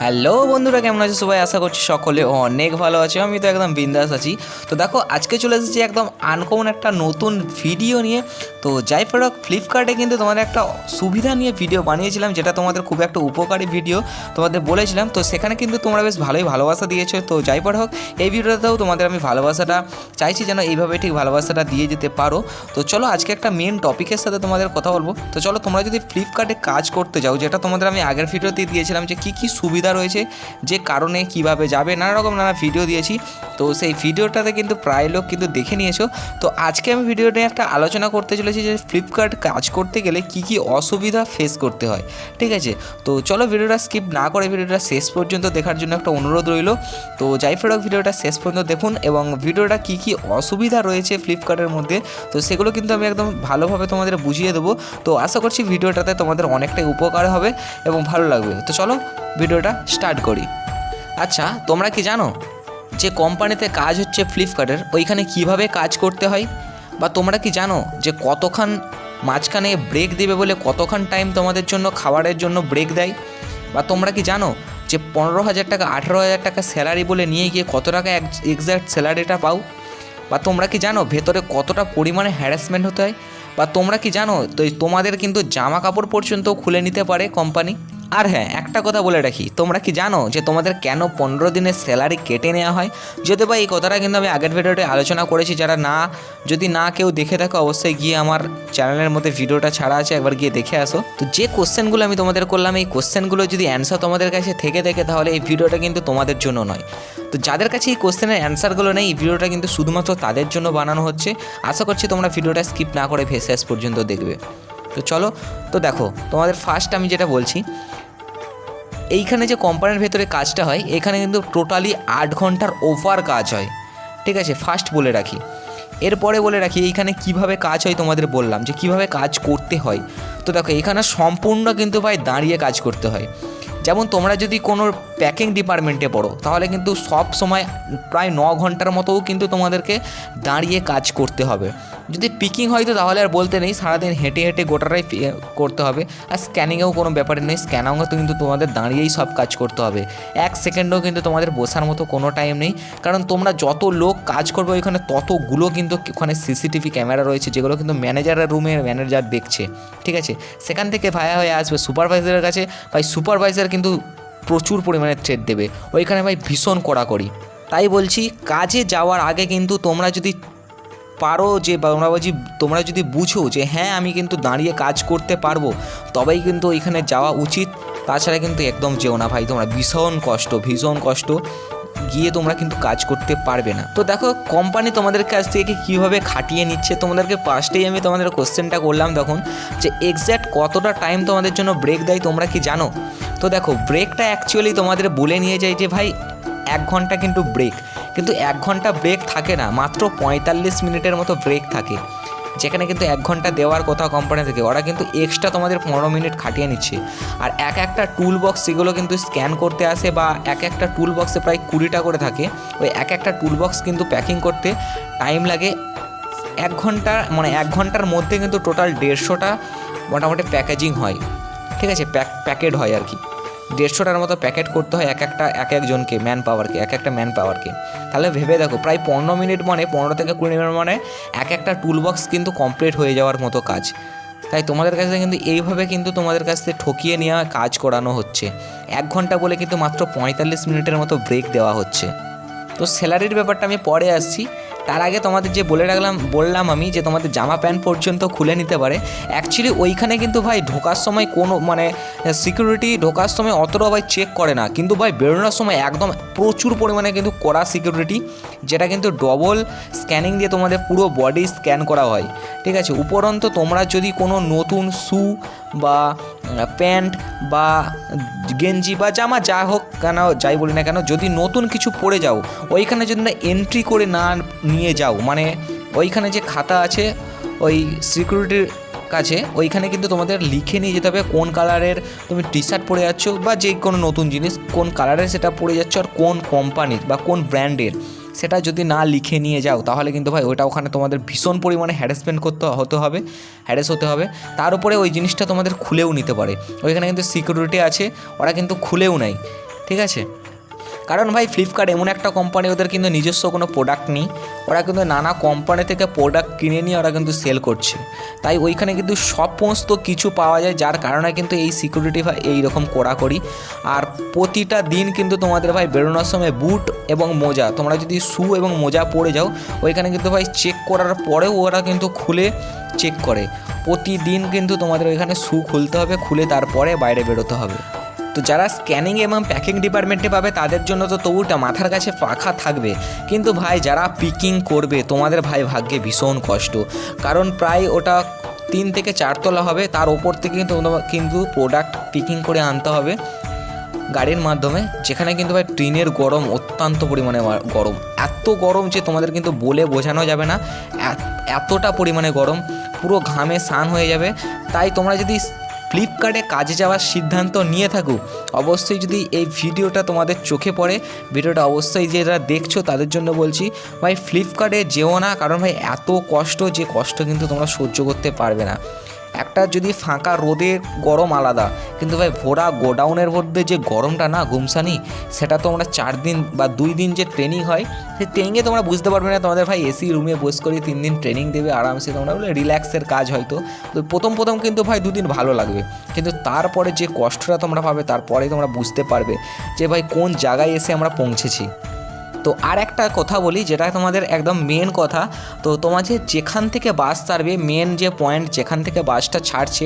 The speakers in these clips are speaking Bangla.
হ্যালো বন্ধুরা, কেমন আছে সবাই? আশা করছি সকলে অনেক ভালো আছে। আমি তো একদম বিন্দাস আছি। তো দেখো, আজকে চলে এসেছি একদম আনকমন একটা নতুন ভিডিও নিয়ে। তো যাই হোক ফ্লিপকার্টে কিন্তু তোমাদের একটা সুবিধা নিয়ে ভিডিও বানিয়েছিলাম, যেটা তোমাদের খুব একটা উপকারী ভিডিও তোমাদের বলেছিলাম। তো সেখানে কিন্তু তোমরা বেশ ভালোই ভালোবাসা দিয়েছ। তো যাই হোক এই ভিডিওটাতেও তোমাদের আমি ভালোবাসাটা চাইছি, যেন এইভাবে ঠিক ভালোবাসাটা দিয়ে যেতে পারো। তো চলো, আজকে একটা মেন টপিকের সাথে তোমাদের কথা বলব। তো চলো, তোমরা যদি ফ্লিপকার্টে কাজ করতে যাও, যেটা তোমাদের আমি আগের ভিডিওতে দিয়েছিলাম, যে কী কী সুবিধা রয়েছে যে কারণে কীভাবে যাবে, নানা রকম নানা ভিডিও দিয়েছি। তো সেই ভিডিওটাতে কিন্তু প্রায় লোক কিন্তু দেখে নিয়েছো। তো আজকে আমি ভিডিও নিয়ে একটা আলোচনা করতে চলেছি যে ফ্লিপকার্ট কাজ করতে গেলে কি কি অসুবিধা ফেস করতে হয়, ঠিক আছে? তো চলো ভিডিওটা স্কিপ না করে ভিডিওটা শেষ পর্যন্ত দেখার জন্য একটা অনুরোধ রইল। তো যাই ফেরক ভিডিওটা শেষ পর্যন্ত দেখুন এবং ভিডিওটা কি কি অসুবিধা রয়েছে ফ্লিপকার্টের মধ্যে, তো সেগুলো কিন্তু আমি একদম ভালোভাবে তোমাদের বুঝিয়ে দেবো। তো আশা করছি ভিডিওটাতে তোমাদের অনেকটাই উপকার হবে এবং ভালো লাগবে। তো চলো ভিডিওটা স্টার্ট করি। আচ্ছা তোমরা কি জানো যে কোম্পানিতে কাজ হচ্ছে ফ্লিপকার্টের, ওইখানে কীভাবে কাজ করতে হয়? বা তোমরা কি জানো যে কতক্ষণ মাঝখানে ব্রেক দেবে বলে কতক্ষণ টাইম তোমাদের জন্য, খাবারের জন্য ব্রেক দেয়? বা তোমরা কি জানো যে পনেরো হাজার টাকা, আঠেরো হাজার টাকা স্যালারি বলে নিয়ে গিয়ে কত টাকা এক্স্যাক্ট স্যালারিটা পাও? বা তোমরা কি জানো ভেতরে কতটা পরিমাণে হ্যারাসমেন্ট হতে হয়? বা তোমরা কি জানো তো তোমাদের কিন্তু জামা কাপড় পর্যন্ত খুলে নিতে পারে কোম্পানি? আর হ্যাঁ একটা কথা বলে রাখি, তোমরা কি জানো যে তোমাদের কেন পনেরো দিনের স্যালারি কেটে নেওয়া হয়? যদি বা এই কথাটা কিন্তু আমি আগের ভিডিওতে আলোচনা করেছি, যারা না, যদি না কেউ দেখে থাকো, অবশ্যই গিয়ে আমার চ্যানেলের মধ্যে ভিডিওটা ছাড়া আছে, একবার গিয়ে দেখে আসো। তো যে কোশ্চেনগুলো আমি তোমাদের করলাম, এই কোশ্চেনগুলো যদি অ্যান্সার তোমাদের কাছে থেকে থাকে, তাহলে এই ভিডিওটা কিন্তু তোমাদের জন্য নয়। তো যাদের কাছে এই কোশ্চেনের অ্যান্সারগুলো নেই, এই ভিডিওটা কিন্তু শুধুমাত্র তাদের জন্য বানানো হচ্ছে। আশা করছি তোমরা ভিডিওটা স্কিপ না করে শেষ পর্যন্ত দেখবে। তো চলো, তো দেখো, তোমাদের ফার্স্ট আমি যেটা বলছি এইখানে যে কোম্পানির ভেতরে কাজটা হয়, এখানে কিন্তু টোটালি আট ঘণ্টার ওভার কাজ হয়। ঠিক আছে? ফার্স্ট বলে রাখি। এরপরে বলে রাখি, এইখানে কীভাবে কাজ হয় তোমাদের বললাম, যে কীভাবে কাজ করতে হয়। তো দেখো, এখানে সম্পূর্ণ কিন্তু ভাই দাঁড়িয়ে কাজ করতে হয়। যেমন তোমরা যদি কোনো প্যাকিং ডিপার্টমেন্টে পড়ো, তাহলে কিন্তু সব সময় প্রায় ন ঘণ্টার মতোও কিন্তু তোমাদেরকে দাঁড়িয়ে কাজ করতে হবে। যদি পিকিং হয় তো তাহলে আর বলতে নেই, সারাদিন হেঁটে হেঁটে গোটাটাই করতে হবে। আর স্ক্যানিংয়েও কোনো ব্যাপার নেই স্ক্যানিংও তো কিন্তু তোমাদের দাঁড়িয়েই সব কাজ করতে হবে। এক সেকেন্ডও কিন্তু তোমাদের বসার মতো কোনো টাইম নেই। কারণ তোমরা যত লোক কাজ করবে ওইখানে ততগুলো কিন্তু ওখানে সিসিটিভি ক্যামেরা রয়েছে, যেগুলো কিন্তু ম্যানেজারের রুমে ম্যানেজার দেখছে। ঠিক আছে? সেখান থেকে ভায়া হয়ে আসবে সুপারভাইজারের কাছে। ভাই সুপারভাইজার কিন্তু প্রচুর পরিমাণে থ্রেড দেবে। ওইখানে ভাই ভীষণ কড়াকড়ি। তাই বলছি, কাজে যাওয়ার আগে কিন্তু তোমরা যদি পারো যে তোমরা বলছি তোমরা যদি বুঝো যে হ্যাঁ আমি কিন্তু দাঁড়িয়ে কাজ করতে পারব, তবেই কিন্তু এখানে যাওয়া উচিত। তাছাড়া কিন্তু একদম যেও না ভাই, তোমরা ভীষণ কষ্ট ভীষণ কষ্ট গিয়ে তোমরা কিন্তু কাজ করতে পারবে না। তো দেখো কোম্পানি তোমাদের কাছ থেকে কীভাবে খাটিয়ে নিচ্ছে, তোমাদেরকে ফার্স্টেই আমি তোমাদের কোশ্চেনটা করলাম তখন, যে এক্স্যাক্ট কতটা টাইম তোমাদের জন্য ব্রেক দেয় তোমরা কি জানো? তো দেখো ব্রেকটা অ্যাকচুয়ালি তোমাদের বলে নিয়ে যায় যে ভাই, এক ঘণ্টা কিন্তু ব্রেক কিন্তু এক ঘণ্টা ব্রেক থাকে না, মাত্র পঁয়তাল্লিশ মিনিটের মতো ব্রেক থাকে। যেখানে কিন্তু এক ঘণ্টা দেওয়ার কথা কোম্পানি থেকে। ওরা কিন্তু এক্সট্রা তোমাদের পনেরো মিনিট খাটিয়ে নিচ্ছে। আর এক একটা টুল বক্স সেগুলো কিন্তু স্ক্যান করতে আসে বা এক একটা টুল বক্সে প্রায় কুড়িটা করে থাকে। ওই এক একটা টুল বক্স কিন্তু প্যাকিং করতে টাইম লাগে এক ঘণ্টা মানে এক ঘণ্টার মধ্যে কিন্তু টোটাল দেড়শোটা মোটামুটি প্যাকেজিং হয়। ঠিক আছে? প্যাক প্যাকেট হয় আর কি। দেড়শোটার মতো প্যাকেট করতে হয় এক একটা, এক একজনকে ম্যান পাওয়ারকে এক একটা ম্যান পাওয়ারকে তাহলে ভেবে দেখো, প্রায় পনেরো মিনিট মানে পনেরো থেকে কুড়ি মিনিট মানে এক একটা টুল বক্স কিন্তু কমপ্লিট হয়ে যাওয়ার মতো কাজ। তাই তোমাদের কাছে কিন্তু এইভাবে কিন্তু তোমাদের কাছ থেকে ঠকিয়ে নেওয়া কাজ করানো হচ্ছে। এক ঘণ্টা বলে কিন্তু মাত্র পঁয়তাল্লিশ মিনিটের মতো ব্রেক দেওয়া হচ্ছে। তো স্যালারির ব্যাপারটা আমি পরে আসছি। তার আগে তোমাদের যে বলে রাখলাম, বললাম আমি যে তোমাদের জামা প্যান্ট পর্যন্ত খুলে নিতে পারে। অ্যাকচুয়ালি ওইখানে কিন্তু ভাই ঢোকার সময় কোনো মানে সিকিউরিটি ঢোকার সময় অতটা ভাই চেক করে না। কিন্তু ভাই বেরোনোর সময় একদম প্রচুর পরিমাণে কিন্তু কড়া সিকিউরিটি যেটা কিন্তু ডবল স্ক্যানিং দিয়ে তোমাদের পুরো বডি স্ক্যান করা হয়। ঠিক আছে? উপরন্ত তোমরা যদি কোনো নতুন শু বা প্যান্ট বা গেঞ্জি বা জামা যা হোক কেন, যাই বলি না কেন, যদি নতুন কিছু পরে যাও, ওইখানে যদি না এন্ট্রি করে না নিয়ে যাও মানে ওইখানে যে খাতা আছে, ওই সিকিউরিটির কাছে, ওইখানে কিন্তু তোমাদের লিখে নিয়ে যেতে হবে কোন কালারের তুমি টি শার্ট পরে যাচ্ছ বা যে কোনো নতুন জিনিস কোন কালারের সেটা পরে যাচ্ছ আর কোন কোম্পানির বা কোন ব্র্যান্ডের সেটা যদি না লিখে নিয়ে যাও, তাহলে কিন্তু ভাই ওটা ওখানে তোমাদের ভীষণ পরিমাণে হ্যারাসমেন্ট করতে হতে হবে হ্যারেস হতে হবে। তার উপরে ওই জিনিসটা তোমাদের খুলেও নিতে পারে। ওইখানে কিন্তু সিকিউরিটি আছে, ওরা কিন্তু খুলেও নেয় ঠিক আছে? কারণ ভাই ফ্লিপকার্ট এমন একটা কোম্পানি ওদের কিন্তু নিজস্ব কোনো প্রোডাক্ট নেই। ওরা কিন্তু নানা কোম্পানি থেকে প্রোডাক্ট কিনে নিয়ে ওরা কিন্তু সেল করছে। তাই ওইখানে কিন্তু সমস্ত কিছু পাওয়া যায়, যার কারণে কিন্তু এই সিকিউরিটি ভাই এইরকম কড়াকড়ি। আর প্রতিটা দিন কিন্তু তোমাদের ভাই বেরোনোর সময় বুট এবং মোজা। তোমরা যদি শু এবং মোজা পরে যাও, ওইখানে কিন্তু ভাই চেক করার পরেও ওরা কিন্তু খুলে চেক করে। প্রতিদিন কিন্তু তোমাদের ওইখানে শু খুলতে হবে, খুলে তারপরে বাইরে বেরোতে হবে। তো যারা স্ক্যানিং এবং প্যাকিং ডিপার্টমেন্টে পাবে, তাদের জন্য তো তবুটা মাথার কাছে পাখা থাকবে। কিন্তু ভাই, যারা পিকিং করবে, তোমাদের ভাই ভাগ্যে ভীষণ কষ্ট। কারণ প্রায় ওটা তিন থেকে চারতলা হবে, তার ওপর থেকে কিন্তু কিন্তু প্রোডাক্ট পিকিং করে আনতে হবে গাড়ির মাধ্যমে। যেখানে কিন্তু ভাই ট্রেনের গরম অত্যন্ত পরিমাণে গরম। এত গরম যে তোমাদের কিন্তু বলে বোঝানো যাবে না। এতটা পরিমাণে গরম, পুরো ঘামে স্নান হয়ে যাবে। তাই তোমরা যদি ফ্লিপকার্টে কাজে যাওয়ার সিদ্ধান্ত নিয়ে থাকুক। অবশ্যই যদি এই ভিডিওটা তোমাদের চোখে পড়ে, ভিডিওটা অবশ্যই যারা দেখছ তাদের জন্য বলছি, ভাই ফ্লিপকার্টে যেও না, কারণ ভাই এত কষ্ট, যে কষ্ট কিন্তু তোমরা সহ্য করতে পারবে না। একটা যদি ফাঁকা রোদে গরম আলাদা। কিন্তু ভাই, ভোরা গোডাউনের মধ্যে যে গরমটা না, গুমসানি, সেটা তো আমরা চার দিন বা দুই দিন যে ট্রেনিং হয়, সেই ট্রেনিংয়ে তোমরা বুঝতে পারবে না। তোমাদের ভাই এসি রুমে বস করে তিন দিন ট্রেনিং দেবে, আরামসে তোমরা বলে রিল্যাক্সের কাজ হয়তো। তো প্রথম প্রথম কিন্তু ভাই দুদিন ভালো লাগবে। কিন্তু তারপরে যে কষ্টটা তোমরা পাবে তারপরে তোমরা বুঝতে পারবে যে ভাই কোন জায়গায় এসে আমরা পৌঁছেছি। তো আর একটা কথা বলি, যেটা তোমাদের একদম মেন কথা, তো তোমাদের যেখান থেকে বাস ছাড়বে মেন যে পয়েন্ট যেখান থেকে বাসটা ছাড়ছে,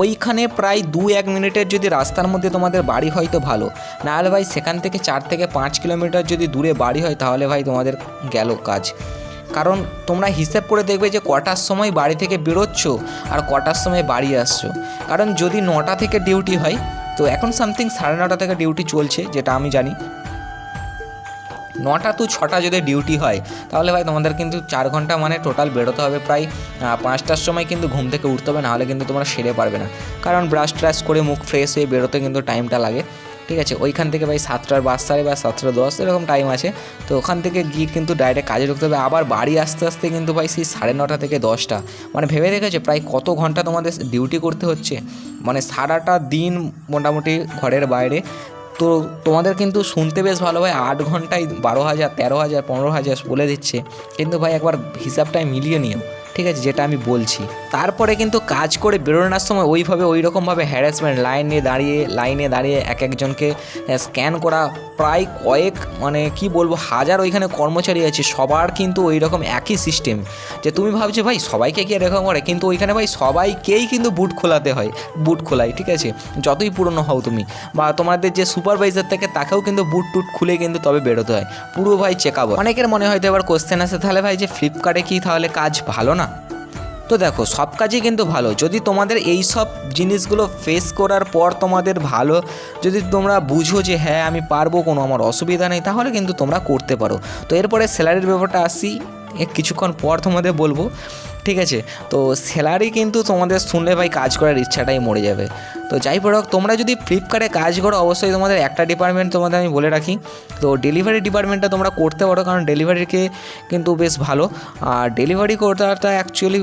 ওইখানে প্রায় দু এক মিনিটের যদি রাস্তার মধ্যে তোমাদের বাড়ি হয় তো ভালো। নাহলে ভাই সেখান থেকে চার থেকে পাঁচ কিলোমিটার যদি দূরে বাড়ি হয়, তাহলে ভাই তোমাদের গেল কাজ। কারণ তোমরা হিসেব করে দেখবে যে কটার সময় বাড়ি থেকে বেরোচ্ছ আর কটার সময় বাড়ি আসছো। কারণ যদি নটা থেকে ডিউটি হয়, তো এখন সামথিং সাড়ে নটা থেকে ডিউটি চলছে, যেটা আমি জানি। নটা টু ছটা যদি ডিউটি হয়, তাহলে ভাই তোমাদের কিন্তু চার ঘণ্টা মানে টোটাল বেরোতে হবে প্রায় পাঁচটার সময় কিন্তু ঘুম থেকে উঠতে হবে, নাহলে কিন্তু তোমরা সেরে পারবে না। কারণ ব্রাশ ট্রাশ করে মুখ ফ্রেশ হয়ে বেরোতে কিন্তু টাইমটা লাগে। ঠিক আছে? ওইখান থেকে ভাই সাতটার বাস সাড়ে বা সাতটা দশ, এরকম টাইম আছে। তো ওখান থেকে গিয়ে কিন্তু ডাইরেক্ট কাজে ঢুকতে হবে। আবার বাড়ি আসতে আসতে কিন্তু ভাই সেই সাড়ে নটা থেকে দশটা। মানে ভেবে দেখেছে প্রায় কত ঘণ্টা তোমাদের ডিউটি করতে হচ্ছে? মানে সারাটা দিন মোটামুটি ঘরের বাইরে। তো তোমাদের কিন্তু শুনতে বেশ ভালো ভাই আট ঘন্টায় বারো হাজার, তেরো হাজার, পনেরো হাজার বলে দিচ্ছে। কিন্তু ভাই একবার হিসাবটাই মিলিয়ে নিও। ঠিক আছে, যেটা আমি বলছি। তারপরে কিন্তু কাজ করে বেরোনোর সময় ওইভাবে ওই রকমভাবে হ্যারাসমেন্ট লাইনে দাঁড়িয়ে লাইনে দাঁড়িয়ে এক একজনকে স্ক্যান করা প্রায় কয়েক মানে কি বলব, হাজার ওইখানে কর্মচারী আছে, সবার কিন্তু ওই রকম একই সিস্টেম যে তুমি ভাবছ, ভাই, সবাইকে কি এরকম করে? কিন্তু ওইখানে, ভাই, সবাইকেই কিন্তু বুট খোলাতে হয় বুট খোলাই, ঠিক আছে? যতই পুরনো হও তুমি। বা তোমাদের যে সুপারভাইজার থাকে, তাকেও কিন্তু বুট টুট খুলে কিন্তু তবে বেরোতে হয়। পুরো ভাই চেক আপ অনেকের মনে হয়তো এবার কোশ্চেন আসে, তাহলে ভাই, যে ফ্লিপকার্টে কি তাহলে কাজ ভালো না? তো দেখো, সব কাজই কিন্তু ভালো। যদি তোমাদের এই সব জিনিসগুলো ফেস করার পর তোমাদের ভালো, যদি তোমরা বুঝো যে হ্যাঁ আমি পারব কোনো, আমার অসুবিধা নেই, তাহলে কিন্তু তোমরা করতে পারো। তো এরপরে স্যালারির ব্যাপারটা আসি। কিছুক্ষণ পর তোমাদের বলব, ঠিক আছে? তো স্যালারি কিন্তু তোমাদের শুনলে ভাই কাজ করার ইচ্ছাটাই মরে যাবে। তো যাই হোক তোমরা যদি ফ্লিপকার্টে কাজ করো, অবশ্যই তোমাদের একটা ডিপার্টমেন্ট তোমাদের আমি বলে রাখি। তো ডেলিভারি ডিপার্টমেন্টটা তোমরা করতে পারো, কারণ ডেলিভারিকে কিন্তু বেশ ভালো। আর ডেলিভারি করাটা অ্যাকচুয়ালি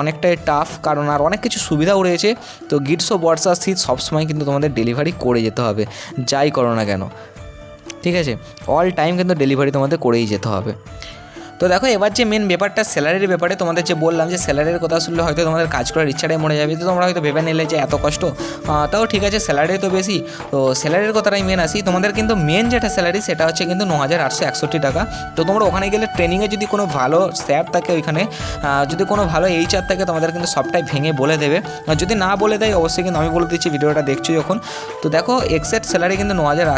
অনেকটাই টাফ কারণ আর অনেক কিছু সুবিধাও রয়েছে। তো গ্রীষ্ম বর্ষা শীত সবসময় কিন্তু তোমাদের ডেলিভারি করে যেতে হবে, যাই করো না কেন। ঠিক আছে? অল টাইম কিন্তু ডেলিভারি তোমাদের করেই যেতে হবে। তো দেখো, এবার যে মেন ব্যাপারটা স্যালারির ব্যাপারে তোমাদের যে বললাম যে স্যালারির কথা শুনলে হয়তো তোমাদের কাজ করার ইচ্ছাটাই মরে যাবে, তো তোমরা হয়তো ভেবে নিলে যে এত কষ্ট। তাও ঠিক আছে স্যালারি তো বেশি। তো স্যালারির কথাটাই মেন আসি। তোমাদের কিন্তু মেন যেটা স্যালারি সেটা হচ্ছে কিন্তু ন হাজার আটশো একষট্টি টাকা। তো তোমরা ওখানে গেলে ট্রেনিংয়ে যদি কোনো ভালো স্যার থাকে ওইখানে যদি কোনো ভালো এইচআর থাকে, তোমাদের কিন্তু সবটাই ভেঙে বলে দেবে। আর যদি না বলে দেয়, অবশ্যই কিন্তু আমি বলে দিচ্ছি, ভিডিওটা দেখছ যখন। তো দেখো এক্সাক্ট স্যালারি কিন্তু ন হাজার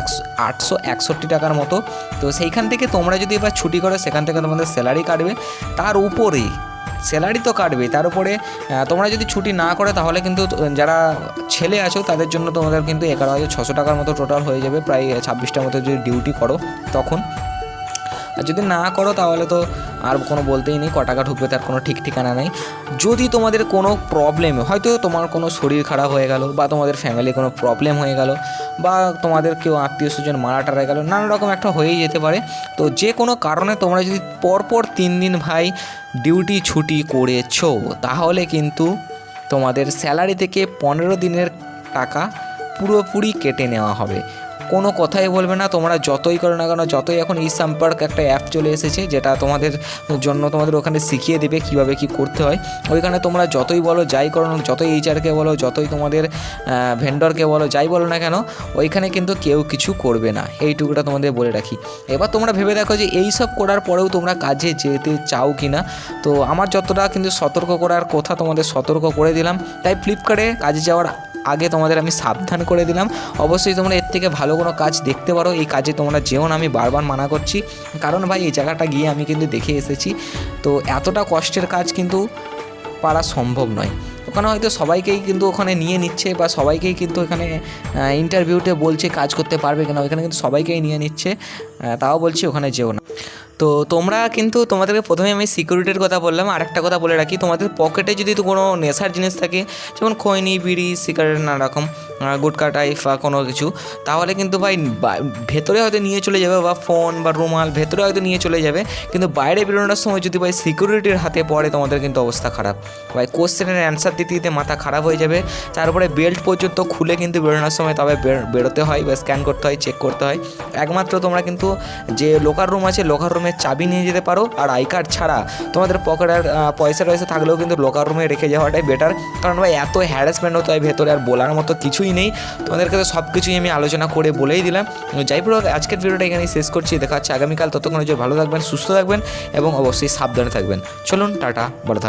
আটশো একষট্টি টাকার মতো। তো সেইখান থেকে তোমরা যদি এবার ছুটি করো, সেখান থেকে তোমাদের স্যালারি কাটবে, তার উপরে, স্যালারি তো কাটবে, তার উপরে তোমরা যদি ছুটি না করে তাহলে কিন্তু যারা ছেলে আছো তাদের জন্য তোমাদের কিন্তু এগারো হাজার ছশো টাকার মতো টোটাল হয়ে যাবে, প্রায় ছাব্বিশটার মতো যদি ডিউটি করো তখন। আর যদি না করো তাহলে তো আর কোনো বলতেই নেই ক টাকা ঢুকবে তার কোনো ঠিক ঠিকানা নেই। যদি তোমাদের কোনো প্রবলেম হয়তো তোমার কোনো শরীর খারাপ হয়ে গেল বা তোমাদের ফ্যামিলি কোনো প্রবলেম হয়ে গেল বা তোমাদের কেউ আত্মীয় স্বজন মারা টারা গেল, নানা রকম একটা হয়েই যেতে পারে। তো যে কোনো কারণে তোমরা যদি পরপর তিন দিন ভাই ডিউটি ছুটি করেছ, তাহলে কিন্তু তোমাদের স্যালারি থেকে পনেরো দিনের টাকা পুরোপুরি কেটে নেওয়া হবে। কোনো কথাই বলবে না তোমরা যতই করো না কেন যতই এখন ই সম্পর্ক একটা অ্যাপ চলে এসেছে যেটা তোমাদের জন্য তোমাদের ওখানে শিখিয়ে দেবে কীভাবে কি করতে হয়। ওইখানে তোমরা যতই বলো যাই করো না, যতই এইচআরকে বলো যতই তোমাদের ভেন্ডরকে বলো যাই বলো না কেন ওইখানে কিন্তু কেউ কিছু করবে না। এইটুকুটা তোমাদের বলে রাখি। এবার তোমরা ভেবে দেখো যে এই সব করার পরেও তোমরা কাজে যেতে চাও কি না তো আমার যতটা কিন্তু সতর্ক করার কথা তোমাদের সতর্ক করে দিলাম। তাই ফ্লিপকার্টে কাজে যাওয়ার আগে তোমাদের আমি সাবধান করে দিলাম। অবশ্যই তোমরা এর থেকে ভালো কোনো কাজ দেখতে পারো, এই কাজে তোমরা যেও না। আমি বারবার মানা করছি। কারণ ভাই, এই জায়গাটা গিয়ে আমি কিন্তু দেখে এসেছি। তো এতটা কষ্টের কাজ কিন্তু পারা সম্ভব নয়। ওখানে হয়তো সবাইকেই কিন্তু ওখানে নিয়ে নিচ্ছে বা সবাইকেই কিন্তু এখানে ইন্টারভিউতে বলছে কাজ করতে পারবে কিনা, ওখানে কিন্তু সবাইকেই নিয়ে নিচ্ছে। তাও বলছি ওখানে যেও না। তো তোমরা কিন্তু তোমাদেরকে প্রথমে আমি সিকিউরিটির কথা বললাম, আরেকটা কথা বলে রাখি। তোমাদের পকেটে যদি কোনো নেশার জিনিস থাকে, যেমন খৈনি, বিড়ি সিগারেট নানা রকম গুটকা টাইপ বা কোনো কিছু, তাহলে কিন্তু ভাই ভেতরে হয়তো নিয়ে চলে যাবে বা ফোন বা রুমাল ভেতরে হয়তো নিয়ে চলে যাবে, কিন্তু বাইরে বেরোনোর সময় যদি ভাই সিকিউরিটির হাতে পড়ে, তোমাদের কিন্তু অবস্থা খারাপ। ভাই কোশ্চেনের অ্যান্সার দিতে দিতে মাথা খারাপ হয়ে যাবে তারপরে বেল্ট পর্যন্ত খুলে কিন্তু বেরোনোর সময় তবে বের- বেরোতে হয় বা স্ক্যান করতে হয় চেক করতে হয়। একমাত্র তোমরা কিন্তু যে লোকার রুম আছে লোকার রুমের চাবি নিয়ে যেতে পারো আর আই কার্ড ছাড়া। তোমাদের পকেটের পয়সা টয়সা থাকলেও কিন্তু লোকার রুমে রেখে যাওয়াটাই বেটার কারণ ভাই, এত হ্যারাসমেন্ট হতো ভেতরে আর বলার মতো কিছুই নেই। তোমাদের কাছে সব কিছুই আমি আলোচনা করে বলেই দিলাম। যাই হোক আজকের ভিডিওটা এখানে শেষ করছি। দেখা হচ্ছে আগামীকাল। ততক্ষণ যে ভালো থাকবেন, সুস্থ থাকবেন এবং অবশ্যই সাবধানে থাকবেন। চলুন, টাটা ভালো থাকবেন।